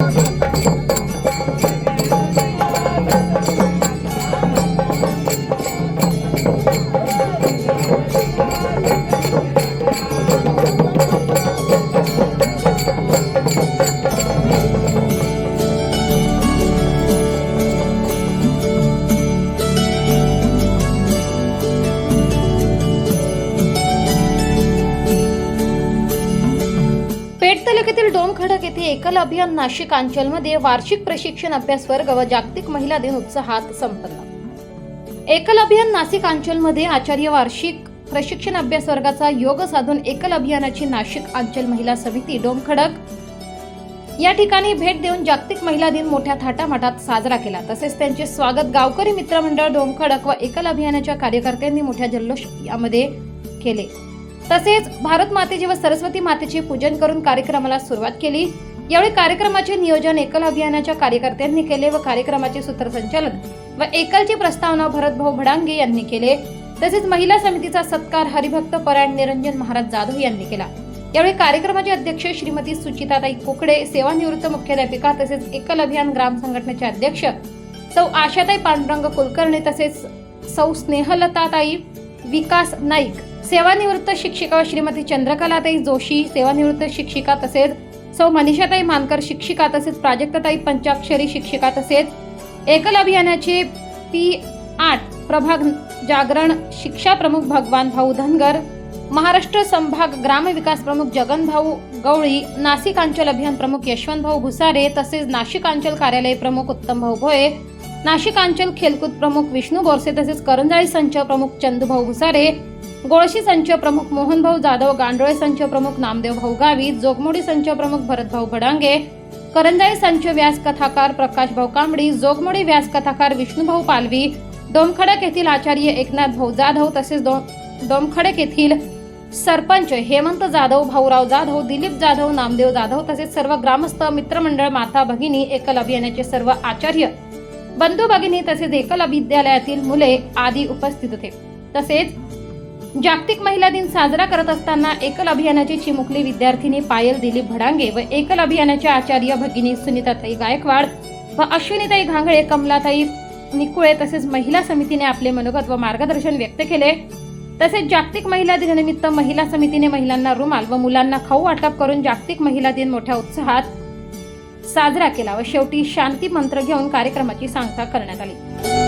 पेठ येथे एकल अभियान नाशिक अंचलमध्ये वार्षिक प्रशिक्षण अभ्यास वर्ग व जागतिक महिला दिन उत्साहात संपन्न. एकल अभियान नाशिक अंचलमध्ये आचार्य वार्षिक प्रशिक्षण अभ्यास वर्गाचा योग साधून एकल अभियानाची नाशिक अंचल महिला समिती डोमखडक या ठिकाणी भेट देऊन जागतिक महिला दिन मोठ्या थाटामाटात साजरा केला. तसेच त्यांचे स्वागत गावकरी मित्रमंडळ डोमखडक व एकल अभियानाच्या कार्यकर्त्यांनी मोठ्या जल्लोष यामध्ये केले. तसेच भारत मातेचे व सरस्वती मातेचे पूजन करून कार्यक्रमाला सुरुवात केली. यावेळी कार्यक्रमाचे नियोजन एकल अभियानाच्या कार्यकर्त्यांनी केले व कार्यक्रमाचे सूत्रसंचालन व एकलची प्रस्तावना भरतभाऊ भडांगे यांनी केले. तसेच महिला समितीचा सत्कार हरिभक्त परायण निरंजन महाराज जाधव यांनी केला. यावेळी कार्यक्रमाचे अध्यक्ष श्रीमती सुचिताताई कुकडे सेवानिवृत्त मुख्याध्यापिका तसेच एकल अभियान ग्राम संघटनेचे अध्यक्ष सौ आशाताई पांडुरंग कुलकर्णी तसेच सौ स्नेहलताताई विकास नाईक सेवानिवृत्त शिक्षिका श्रीमती चंद्रकलाताई जोशी सेवानिवृत्त शिक्षिका तसेच सौ मनीषाताई मानकर शिक्षिका तसेच प्राजक्ताताई पंचाक्षरी शिक्षिका तसेच एकल अभियानाचे पी आठ प्रभाग जागरण शिक्षा प्रमुख भगवान भाऊ धनगर महाराष्ट्र संभाग ग्रामविकास प्रमुख जगनभाऊ गवळी नाशिक अंचल अभियान प्रमुख यशवंतभाऊ भुसारे तसेच नाशिक अंचल कार्यालय प्रमुख उत्तमभाऊ भोये नाशिक अंचल खेलकूद प्रमुख विष्णू बोरसे तसेच करंजाळी संच प्रमुख चंदूभाऊ भुसारे गोळशी संच प्रमुख मोहनभाऊ जाधव गांडोळे संच प्रमुख नामदेव भाऊ गावित जोगमोडी संच प्रमुख भरतभाऊ भडांगे करंजाई संच व्यास कथाकार प्रकाश भाऊ कांबडी जोगमोडी व्यास कथाकार विष्णुभाऊ पालवी डोमखडक येथील आचार्य एकनाथ भाऊ जाधव तसेच डोमखडक येथील सरपंच हेमंत जाधव भाऊराव जाधव दिलीप जाधव नामदेव जाधव तसेच सर्व ग्रामस्थ मित्रमंडळ माता भगिनी एकल अभियानाचे सर्व आचार्य बंधू भगिनी तसेच एकल विद्यालयातील मुले आदी उपस्थित होते. तसेच जागतिक महिला दिन साजरा करत असताना एकल अभियानाची चिमुकली विद्यार्थिनी पायल दिलीप भडांगे व एकल अभियानाच्या आचार्य भगिनी सुनीताताई गायकवाड व अश्विनीताई घांगळे कमलाताई निकुळे तसेच महिला समितीने आपले मनोगत व मार्गदर्शन व्यक्त केले. तसेच जागतिक महिला दिनानिमित्त महिला समितीने महिलांना रुमाल व मुलांना खाऊ वाटप करून जागतिक महिला दिन मोठ्या उत्साहात साजरा केला व शेवटी शांती मंत्र घेऊन कार्यक्रमाची सांगता करण्यात आली.